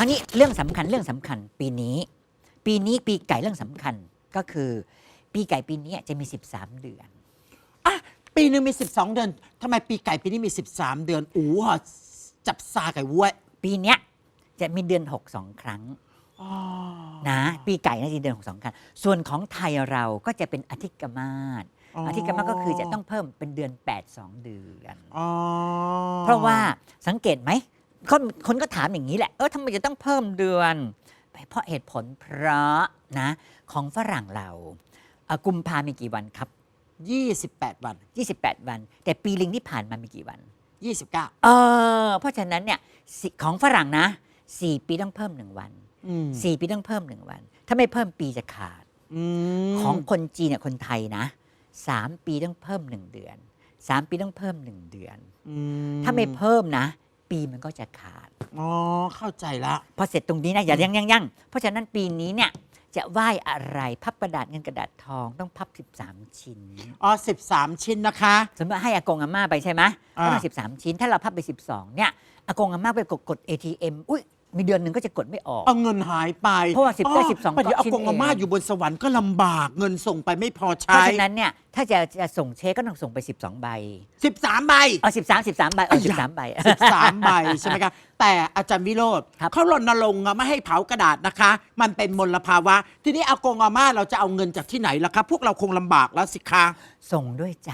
ครั้งนี้เรื่องสำคัญเรื่องสำคัญ ปีนี้ ปีนี้ปีไก่เรื่องสำคัญก็คือ ปีไก่ปีนี้จะมี 13 เดือนอะปีหนึ่งมี 12 เดือนทำไมปีไก่ปีนี้มี 13 เดือนอู้หจับซาไก่วัวปีเนี้ยจะมีเดือน6 2ครั้งอ๋อนะ ปีไก่น่าจะเดือน6 2ครั้งส่วนของไทยเราก็จะเป็นอธิกมาศอธิกมาศก็คือจะต้องเพิ่มเป็นเดือน 8 2 เดือนอ๋อเพราะว่าสังเกตไหม คนคนก็ถามอย่างนี้แหละ เออทำไมจะต้องเพิ่มเดือนเพราะเหตุผลเพราะนะ ของฝรั่งเราเอ่อกุมภามีกี่วันครับ 28 วัน 28 วัน แต่ปีลิงที่ผ่านมามีกี่วัน 29 เออ เพราะฉะนั้นเนี่ยสิของฝรั่งนะ4ปีต้องเพิ่ม1วันอืม4ปีต้องเพิ่ม1วัน ถ้าไม่เพิ่มปีจะขาด อืมของคนจีนเนี่ยคนไทยนะ3ปีต้องเพิ่ม1เดือน3ปีต้องเพิ่ม1เดือน อืถ้าไม่เพิ่มนะ ปีมันก็จะขาด อ๋อ เข้าใจละ พอเสร็จตรงนี้นะอย่ายังยังยังเพราะฉะนั้นปีนี้เนี่ยจะไหว้อะไรพับกระดาษเงินกระดาษทองต้องพับ 13 ชิ้น อ๋อ 13 ชิ้นนะคะ สมมติว่าให้อากงอาม่าไปใช่ไหมอ่าก็ต้อง13 ชิ้น ถ้าเราพับไป 12 เนี่ยอากงอาม่าไปกดกด ATM อุ้ย มีเดือนหนึ่งก็จะกดไม่ออก เอาเงินหายไปเพราะว่า10ได้อ๋อ12ประเดี๋ยวเอาชิ้นกงอาม่าเอง อยู่บนสวรรค์ก็ลำบากเงินส่งไปไม่พอเพราะใช้ฉะนั้นเนี่ยถ้าจะจะส่งเช็คก็ต้องส่งไป 12 ใบ13 ใบ เอา13 13 ใบเอาอะอย่า13 ใบ 13 ใบใช่ไหมคะ แต่อาจารย์วิโรธครับเขารณรงค์อะไม่ให้เผากระดาษนะคะ มันเป็นมลภาวะ ทีนี้อากงอาม่าเราจะเอาเงินจากที่ไหนล่ะคะพวกเราคงลำบากแล้วสิคะ ส่งด้วยใจ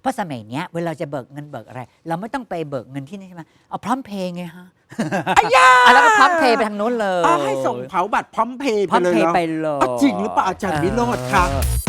เพราะสมัยเนี้ยเวลาเราจะเบิกเงินเบิกอะไร เราไม่ต้องไปเบิกเงินที่นี่ใช่ไหมเอาพร้อมเพย์ไงฮะอ้ยา อะแล้วก็พร้อมเพย์ไปทางนู้นเลยอะให้ส่งเผาบัตรพร้อมเพย์พร้อมไปเลยเพย์เหรอไปเลย อะจริงหรือเปล่าอาจารย์วิโรจน์คะ เออ